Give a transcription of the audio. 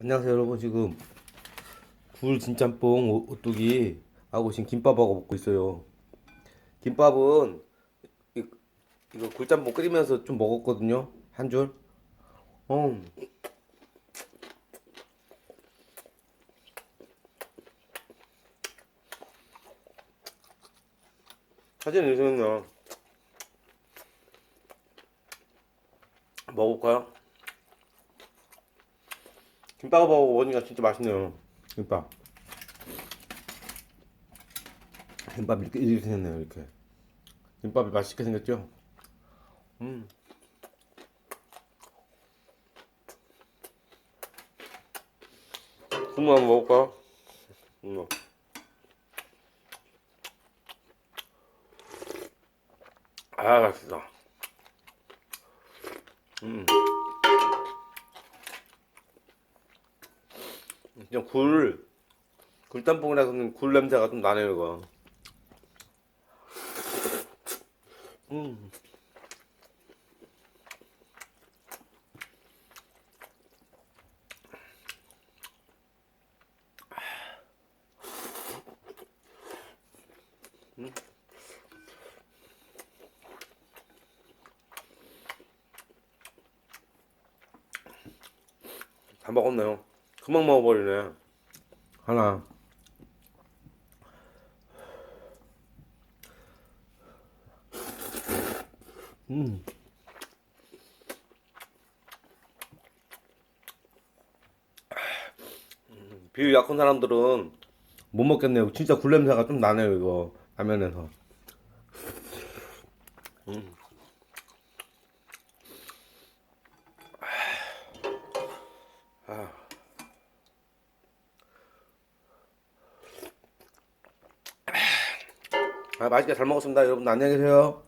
안녕하세요 여러분 지금 굴 진짬뽕 오- 오뚜기 하고 지금 김밥하고 먹고 있어요 김밥은 이, 이거 굴짬뽕 끓이면서 좀 먹었거든요 한줄 어. 사진 있으면요 먹을까요? 김밥하고 먹으니까 진짜 맛있네요. 김밥. 김밥 이렇게 이렇게 생겼네요. 이렇게. 김밥이 맛있게 생겼죠? 음. 국물 한번 먹을까? 음. 아, 맛있다. 음. 그냥 굴 굴짬뽕이라서는 굴 냄새가 좀 나네요 이거 음. 음. 다 먹었네요 금방 먹어버리네 하나 음. 음, 비위 약한 사람들은 못 먹겠네요. 진짜 굴 냄새가 좀 나네요, 이거. 라면에서. 음. 아, 맛있게 잘 먹었습니다. 여러분 안녕히 계세요.